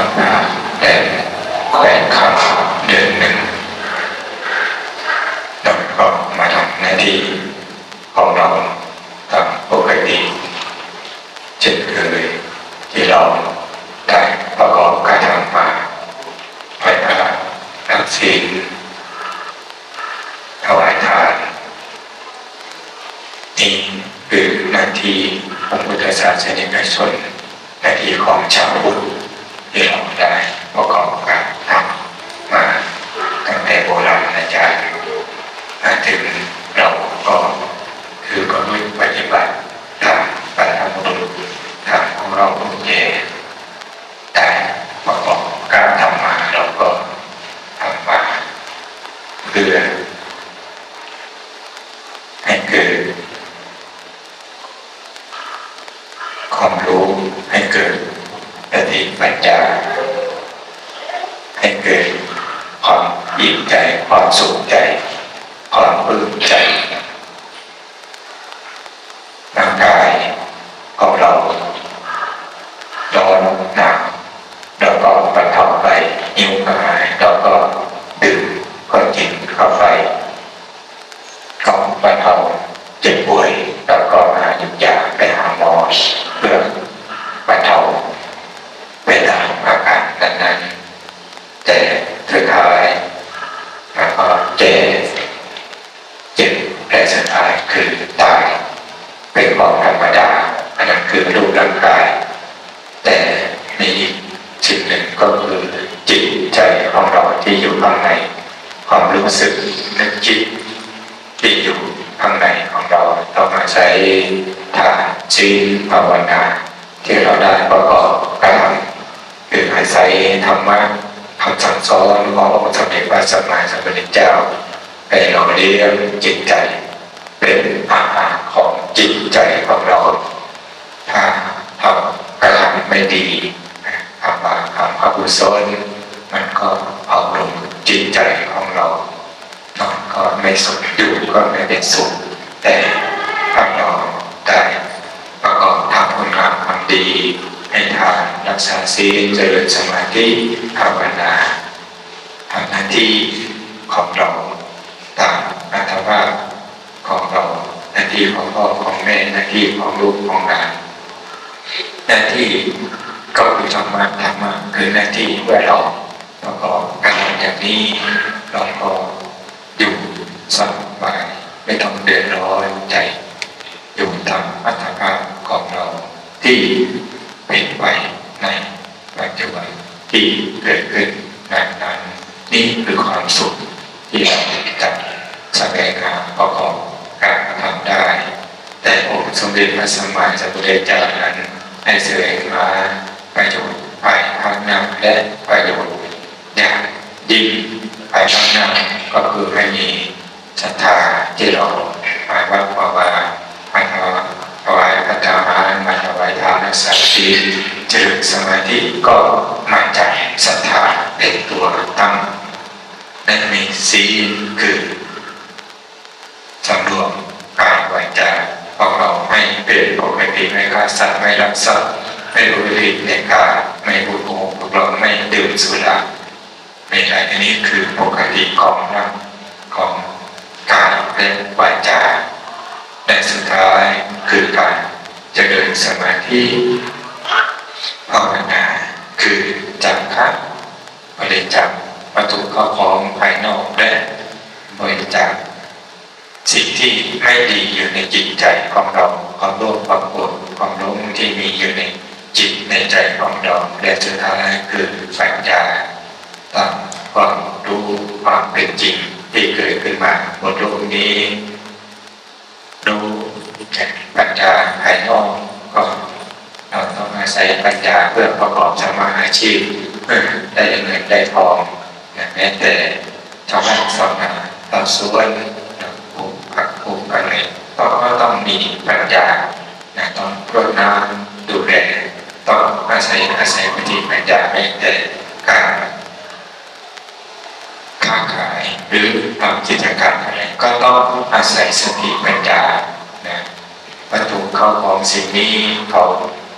วันนาแต่แขวนคำเดือนหนึ่งเราก็มาทำหน้าที่ของเราตามปกติเช่นเคยที่เราได้ประกอบการทำมาไปพระรักศีลถวายทานนี่คือหน้าที่ของพุทธศาสนิกชนหน้าที่ของชาวพุทธที่เราได้ประกอบการทำมาตั้งแต่โบราณอาจารย์มาถึงเราก็คือก็รู้ปฏิบัติตามปฏิธรรมบุตรทางของเราผู้เย่แต่ประกอบการทำมาเราก็ทำมาเพื่อให้เกิด ความรู้ให้เกิดสติปัญญาให้เกิดความอิ่มใจ ความสุขใจ ความปลื้มใจร่างกายของเราร้อนหนาวแล้วก็บรรเทาไปหิวกระหายแล้วก็ดื่มก็กินเข้าไป ก็บรรเทาเจ็บป่วยแล้วก็หาหยุดยาไปหาหมอเพื่อบรรเทาเวลาอาการนั้นๆแต่สุดท้ายมันก็เจ็บเจ็บและสุดท้ายคือตายเป็นของธรรมดาอันนั้นคือรูปร่างกาย แต่มีอีกสิ่งหนึ่งก็คือจิตใจของเราที่อยู่ข้างใน ความรู้สึกนึกคิด ที่อยู่ข้างในของเรา ต้องอาศัยทานศีลภาวนาที่เราได้ประกอบกันคืออาศัยธรรมะคำสั่งสอนของพระพุทธเจ้าพระสัมมาสัมพุทธเจ้าให้เราเลี้ยงจิตใจ เป็นอาหารของจิตใจของเรา ถ้าทำกระทำไม่ดีทำบาปทำอกุศลมันก็เอาลงจิตใจของเรานอนก็ไม่สุขอยู่ก็ไม่เป็นสุขแต่ถ้าเราได้ประกอบทำคุณงามความดี ให้ทานรัก ษาศีลเจริญสมาธิภาวนาทำหน้าที่ของเราตามอัตภาพของเราหน้าที่ของพ่อของแม่หน้าที่ของลูกของหลานหน้าที่ก็คือธรรมะธรรมะคือหน้าที่เพื่อเราประกอบการอย่างนี้เราก็อยู่สบายไม่ต้องเดือดร้อนใจ อยู่ตามอัตภาพของเราที่เป็นไป ในปัจจุบันที่เกิดขึ้นนั้นนั้นนี่คือความสุขที่เราจะแสดงงานประกอบการทำได้ แต่องค์สมเด็จพระสัมมาสัมพุทธเจ้านั้นให้แสดงมาประโยชน์ภายภาคหน้าและประโยชน์อย่างยิ่งภายภาคหน้าก็คือให้มีศรัทธาที่เรามาวัดมาว่ามาถว วายทานรักชีเจริญสมาธิก็มาจากศรัทธาเป็นตัวตั้งและมีศีลคือสำรวมกายวาจาของเราให้เป็นปกติดไม่ฆ่าสัตว์ไม่รักทรัพย์ไม่รู้ผิดในกายไม่พูดโกหกเราไม่ดื่มสุราไม่ใช่อันนี้คือปกติของร่างของกายและวาจาและสุดท้ายคือการ ริญสมาธิภาวนาคือจับคัดบริจาควัตถุเข้าของภายนอกและบริจาคสิ่งที่ไม่ดีอยู่ในจิตใจของเราความโลภความโกรธความหลงที่มีอยู่ในจิตในใจของเราและสุดท้ายคือปัญญาตามความรู้ความเป็นจริงที่เกิดขึ้นมาบนโลกนี้รู้จากปัญญาภายนอกก็เราต้องอาศัย ปัญญาเพื่อประกอบสมาอาชีพได้เงินได้ทองแม้แต่ชาวบ้านชาวนาชาวสวนปลูกผักปลูกอะไรก็ต้องมีปัญญาต้องรดน้ำดูแลต้องอาศัยอาศัยวิธีปัญญาไม่แต่การค้าขายหรือทำกิจการอะไรก็ต้องอาศัยสติปัญญานะตถุเข้าของสิ่งนี้เขา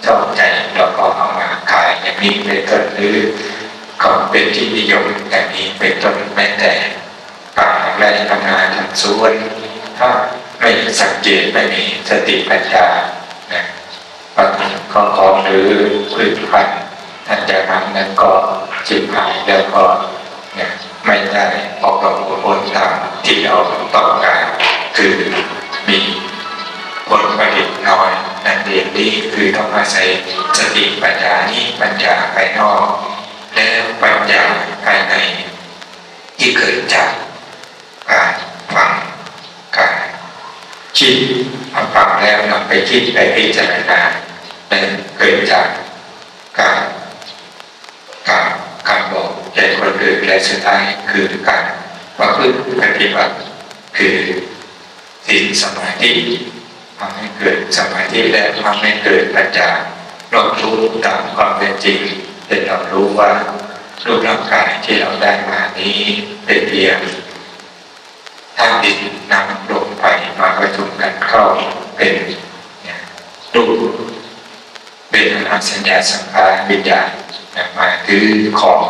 ชอบใจแล้วก็เอามาขายอย่างนี้เป็นต้นหรือก็เป็นที่นิยมอย่างนี้เป็นต้นแม้แต่ป่าและทำงานทำสวนถ้าไม่สังเกตไม่มีสติปัญญานะบางทีก็ของหรือพืชพันธุ์ท่านจะทำนั้นก็จิบหายแล้วก็เนี่ยไม่ได้ออกดอกผลตามที่เราต้องการคือมีผลผลิตน้อย นั่นเองนี่คือต้องอาศัยสติปัญญานี้ปัญญาภายนอก และปัญญาภายใน ที่เกิดจากการฟังการคิดฟังแล้วนำไปคิดไปพิจารณาเป็นเกิดจากการการการบอกแก่คนอื่นและสุดท้ายคือการประพฤติปฏิบัติคือศีลสมาธิ ทำให้เกิดสมาธิและทำให้เกิดปัญญาเรารู้ตามความเป็นจริงเป็นเรารู้ว่ารูปร่างกายที่เราได้มานี้เป็นเพียงธาตุดินน้ำลมไฟมาประชุมกันเข้าเป็นเนี่ยรูปเป็นอนัสัญญาสังขารวิญญาณนะมาถือของ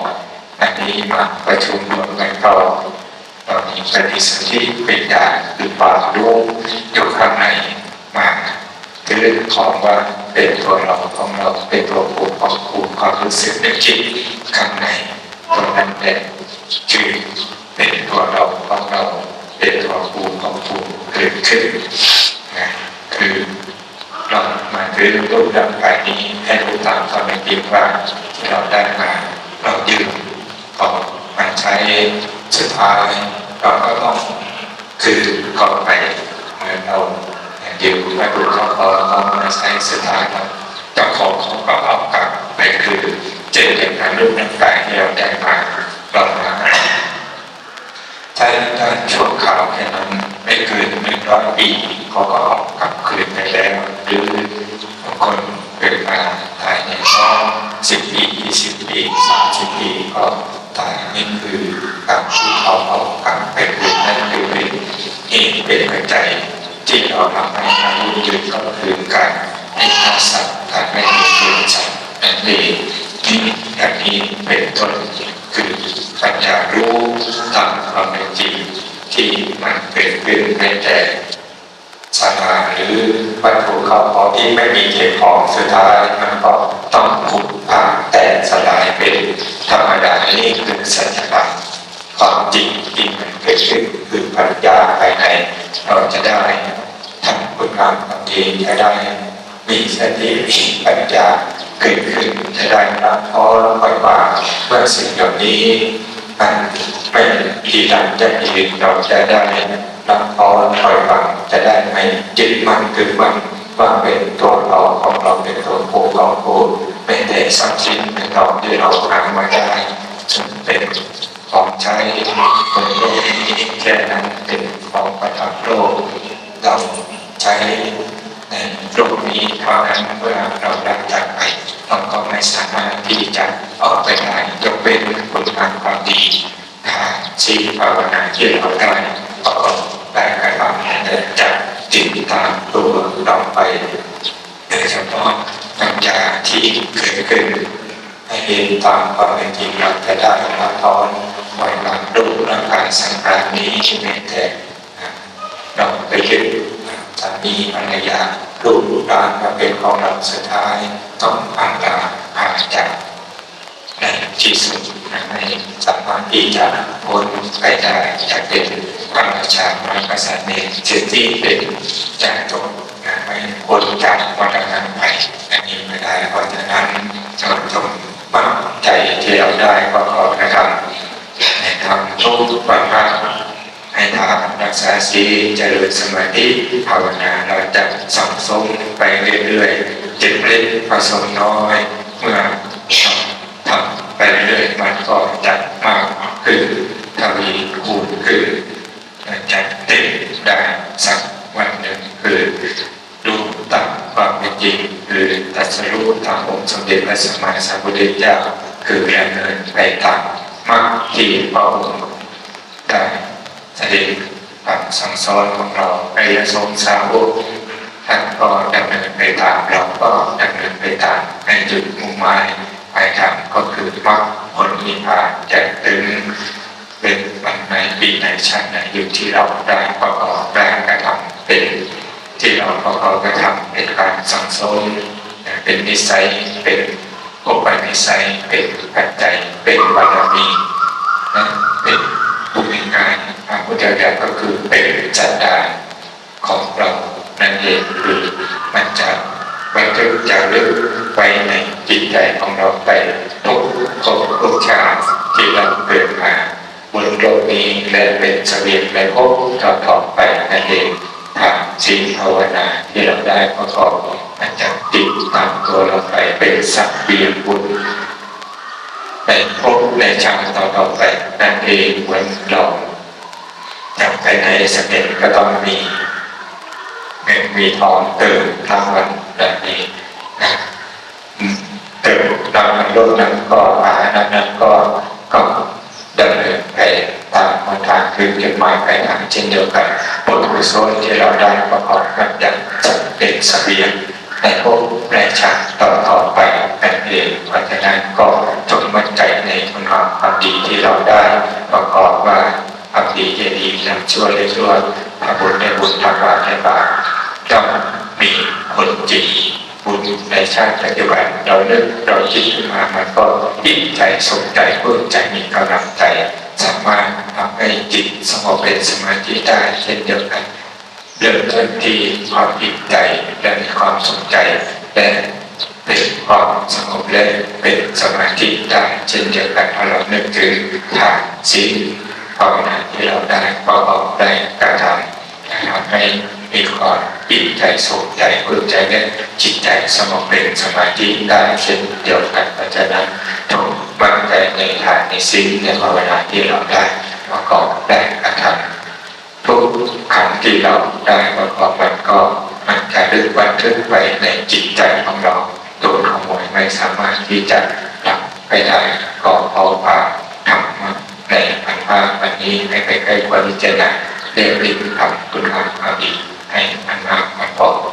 อันนี้มาประชุมรวมกันเข้าตอนนี้ปฏิสนธิวิญญาณคือความรู้อยู่ข้างใน มาถือของว่าเป็นตัวเราของเราเป็นตัวภูของภูความรู้สึกนึกคิดข้างในตรงนั้นแหละคือเป็นตัวเราของเราเป็นตัวภูของภูเกิดขึ้นนะคือเรามาถือรูปร่างกายนี้ให้รู้ตามความเป็นจริงว่าที่เราได้มาเรายืนต่อมาใช้สุดท้ายเราก็ต้องคือก่อไปเหมือนเรา ยืนมาดูเขาพอเขามาใช้สุดท้ายแล้วเจ้าของเขาก็เอากลับไปคือเจตนารูปร่างกายที่เราได้มาเรามาใช้ได้ชั่วคราวแค่นั้นไม่เกินหนึ่งร้อยปีเขาก็เอากลับคืนไปแล้วหรือบางคนเกิดมาตายในช่องสิบปียี่สิบปีสามสิบปีก็ตายนี่คือการที่เขาเอากลับไปคืนนั่นคือเป็นเหตุเป็นปัจจัย ที่เราทำให้อายุยืนก็คือการให้ฆ่าสัตว์การไม่ให้เลี้ยงสัตว์นั่นเองนี่อย่างนี้เป็นต้นคือปัญญารู้ตามความเป็นจริงที่มันเป็นขึ้นในแต่สาราหรือวัตถุเขาของที่ไม่มีเก็บของสุดท้ายมันก็ต้องขุดผ่าแต่สลายเป็นธรรมดานี่คือสัจธรรมความจริงที่มันเกิดขึ้นคือปัญญาภายในเราจะได้ คุณงามความดีจะได้มีสติมีปัญญาเกิดขึ้นจะได้รับพอปล่อยวางเมื่อสิ่งเหล่านี้มันไม่ดีดังจะยืนเราจะได้รับพอปล่อยวางจะได้ไม่ยึดมันคือมันว่าเป็นตัวเราของเราเป็นตัวผู้ของผู้เป็นแต่ทรัพย์สินเป็นเราที่เราหามาได้จนเป็นของใช้บนโลกนี้แค่นั้นเป็นของประทับโลกเรา ใช้ในโลกนี้เท่านั้นเมื่อเราดับจากไปเราก็ไม่สามารถที่จะออกไปได้ยกเว้นผลงานความดีทางชีภาวนาที่เราได้ก็ได้กระทำและจะติดตามตัวเราไปโดยเฉพาะปัญญาที่เกิดขึ้นให้เห็นตามความเป็นจริงเราจะได้ละทอนปล่อยวางรูร่างกายสังขารนี้แม้แต่เราไปยึด สามีภรรยาลูกหลานมาเป็นของเราสุดท้ายต้องผ่านการผ่าจากในที่สุดในสามารถที่จะพ้นไปได้จากเป็นพระราชามหากษัตริย์ในสิ่งที่เป็นจากตกนไม่พ้นจากมรณะไปอันนี้ไม่ได้เพราะฉะนั้นเราต้องมั่นใจที่เราได้ก็ขอนะครับในทำทุกวันพร ให้ทานรักษาศีลเจริญสมาธิภาวนาเราจะสังสมไปเรื่อยๆจิตเล็กผสมน้อย เมื่อทำไปเรื่อยๆมันก็จะมากขึ้นทวีคูณขึ้นจะติดได้สักวันหนึ่งคือดูตามความเป็นจริงคือตรัสรู้ตามองค์สมเด็จพระสัมมาสัมพุทธเจ้าคือดำเนินไปตามมรรคที่พระองค์ได้ แสดงคำสั่งสอนของเราใทรงสาวุท่านก็ดำเนินไปตามเราก็ดำเนินไปตามในจุดมุ่งหมายปลายทางก็คือมรรคผลนิพพานจะถึงเป็นวันไหนปีไหนชาติไหนอยู่ที่เราได้ประกอบแด้กระทำเป็นที่เราประกอบกระทำเป็นการสั่งสอนเป็นนิสัยเป็นอุปนิสัยเป็นปัจจัยเป็นบารมีนะานพระพุทธเจ้าก็คือเป็นจันดาของเรานั่นเองคือมันจะบันทึกจารึกไว้ในจิตใจของเราไปทุกภพทุกชาติที่เราเกิดมาบนโลกนี้และเป็นเสวียงในภพต่อๆไปนั่นเองทางศีลภาวนาที่เราได้ประกอบมันจะติดตามตัวเราไปเป็นสักเบียงบุญในภพในชาติต่อไปนั่นเองเหมือนเรา จำไปในสเก็ตก็ต้องมีเงินมีทองเติมทั้งวันแบบนี้นะอืมเติมรางวัลโลกนั้นก็อาหารนั้นก็ก็ดำเนินไปตามหนทางคือจุดหมายปลายทางเช่นเดียวกันบุญกุศลที่เราได้ประกอบกันอย่างจะเป็นเสบียงในภพในชาติต่อต่อไปนั่นเองเพราะฉะนั้นก็จงมั่นใจในคุณงามความดีที่เราได้ประกอบว่า ความดีจดีทำชั่วได้ชั่วทำบุญได้บุญทำบาปได้บาปต้องมีผลจริงบุญในชาติปัจจุบันเราเลิกเราคิดขึ้นมามันก็อิ่ใจสมใจเพิ่มใจมีกำลังใจสามารถทำให้จิตสงบเป็นสมาธิได้เช่นเดียวกันเริ่มต้นที่ความอิ่มใจและมีความสนใจและเป็นความสงบและเป็นสมาธิได้เช่นเดียวกันพอเรานึกถึงทานศีล ภาวนาที่เราได้ประกอบได้กระทำทำให้มีความอิ่มใจสุขใจเพิ่มใจและจิตใจสงบเป็นสมาธิได้เช่นเดียวกันเพราะฉะนั้นจงมั่นใจในทานในศีลในภาวนาที่เราได้ประกอบได้กระทำทุกครั้งที่เราได้ประกอบมันก็มันจะลึกบันทึกไว้ในจิตใจของเราตัวขโมยไม่สามารถที่จะดับไปได้ก็เอาว่าทำในี้ให้ใครๆควรพิจารณาได้เรียนรู้ทำคุณงามความดีให้อันมากมานพอ